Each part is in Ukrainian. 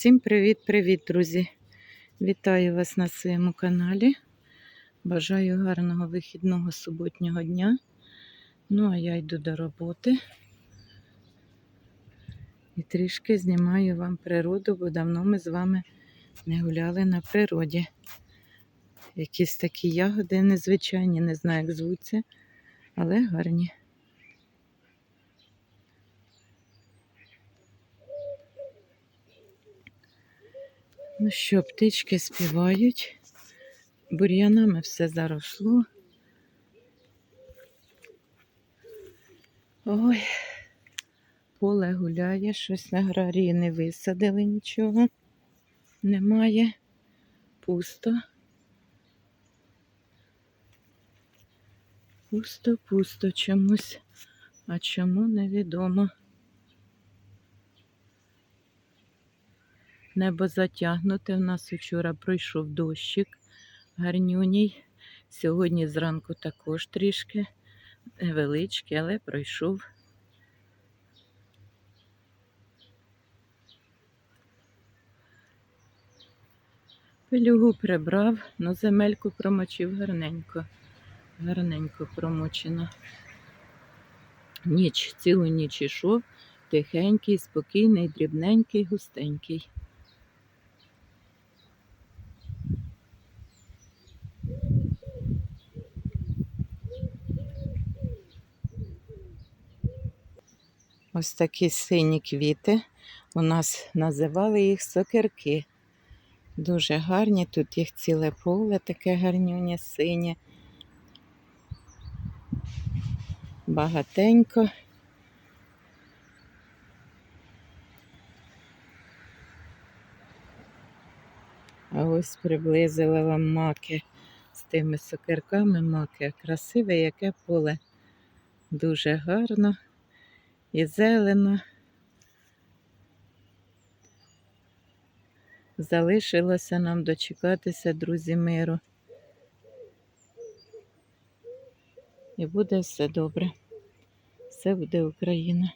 Всім привіт-привіт, друзі! Вітаю вас на своєму каналі. Бажаю гарного вихідного суботнього дня. Ну, а я йду до роботи і трішки знімаю вам природу, бо давно ми з вами не гуляли на природі. Якісь такі ягоди незвичайні, не знаю, як звуться, але гарні. Ну що, птички співають, бур'янами все заросло. Ой, поле гуляє, щось на аграрії не висадили нічого. Немає. Пусто. Пусто, пусто чомусь. А чому невідомо. Небо затягнуте. У нас вчора пройшов дощик гарнюній. Сьогодні зранку також трішки невеличкий, але пройшов. Пилюгу прибрав, но земельку промочив гарненько. Гарненько промочено. Ніч, цілу ніч ішов, тихенький, спокійний, дрібненький, густенький. Ось такі сині квіти. У нас називали їх сокирки. Дуже гарні. Тут їх ціле поле, таке гарнюнє синє. Багатенько. А ось приблизила вам маки з тими сокирками маки. Красиве яке поле. Дуже гарно і зелено. Залишилося нам дочекатися, друзі, миру. І буде все добре. Все буде Україна.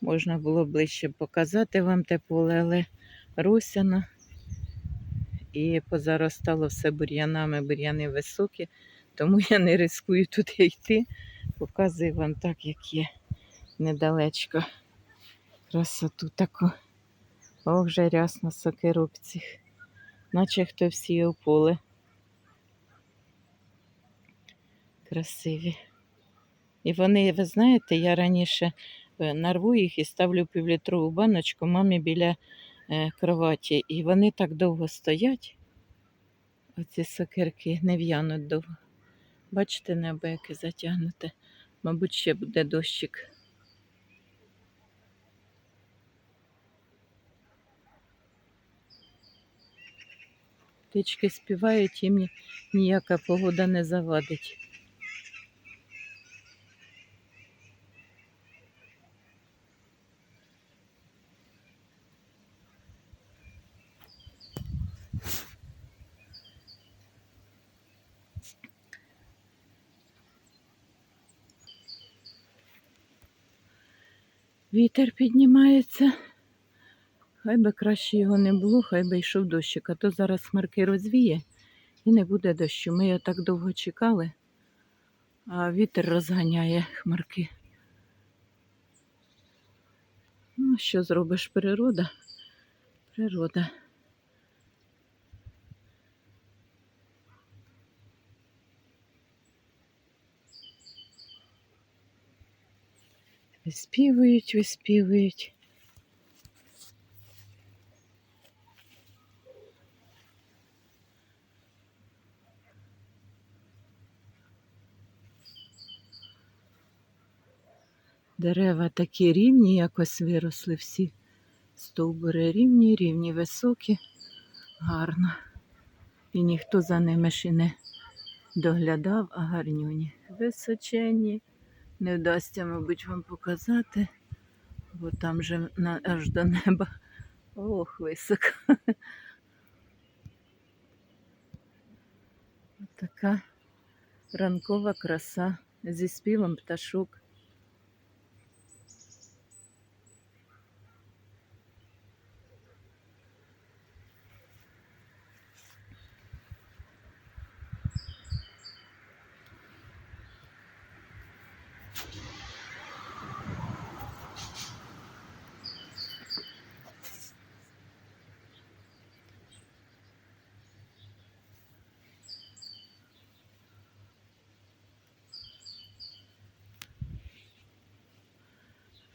Можна було ближче показати вам те поле, але русяно. І позаростало все бур'янами, бур'яни високі, тому я не рискую туди йти. Показую вам так, як є недалечко. Красоту таку. О, вже рясно сокирубців. Наче хто всіяв поле. Красиві. І вони, ви знаєте, я раніше е, нарву їх і ставлю півлітрову баночку мамі біля е, кроваті. І вони так довго стоять, оці сокирки, не в'януть довго. Бачите, небо яке затягнуте. Мабуть, ще буде дощик. Птички співають, їм ніяка погода не завадить. Вітер піднімається. Хай би краще його не було, хай би йшов дощик, а то зараз хмарки розвіє і не буде дощу. Ми його так довго чекали, а вітер розганяє хмарки. Ну, що зробиш природа? Природа. Виспівують, виспівують. Дерева такі рівні, якось виросли всі. Стовбури рівні, рівні, високі, гарно. І ніхто за ними ще не доглядав, а гарнюні. Височенні. Не вдасться, мабуть, вам показати, бо там же аж до неба. Ох, високо. Така ранкова краса зі співом пташок.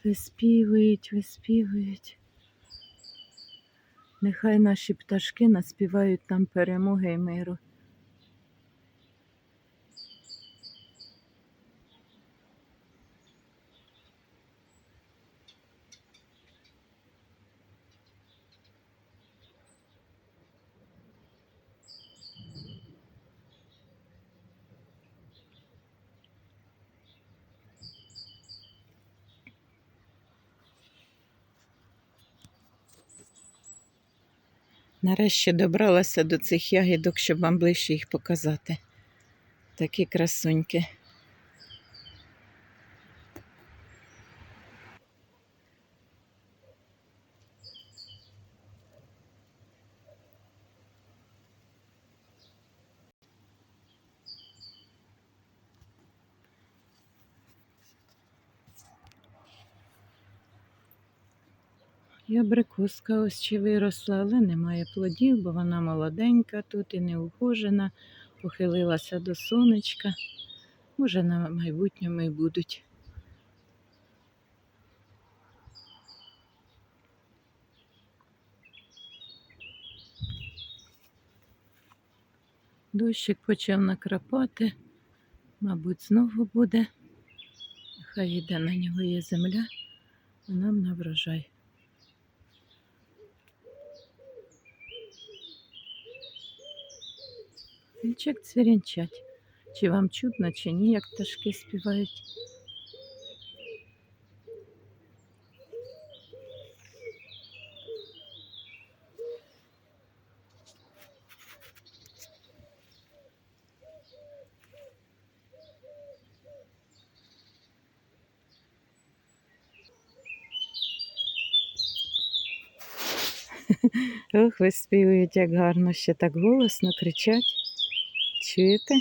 Виспівують, виспівують. Нехай наші пташки наспівають нам перемоги і миру. Нарешті добралася до цих ягідок, щоб вам ближче їх показати. Такі красуньки. І абрикоска ось ще виросла, але немає плодів, бо вона молоденька тут і не ухожена, похилилася до сонечка. Може, на майбутньому і будуть. Дощик почав накрапати, мабуть, знову буде. Хай йде на нього є земля, а нам на врожай. Вільчик цвірінчать. Чи вам чутно, чи ні, як пташки співають. Ох, виспівують, як гарно, ще так голосно кричать. Чуєте?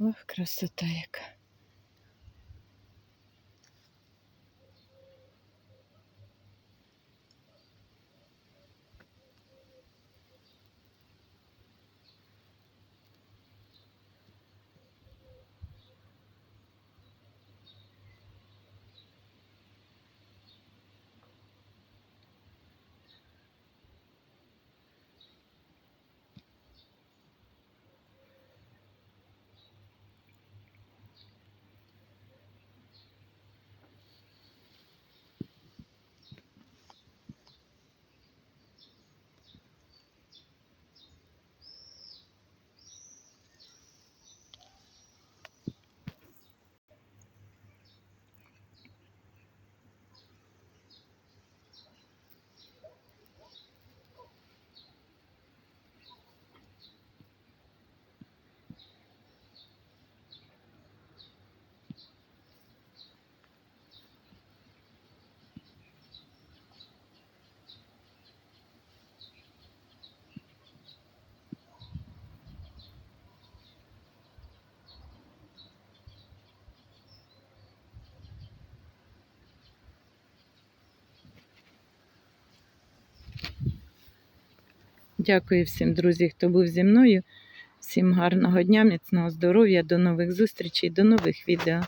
Ох, красота яка. Дякую всім, друзі, хто був зі мною. Всім гарного дня, міцного здоров'я, до нових зустрічей, до нових відео.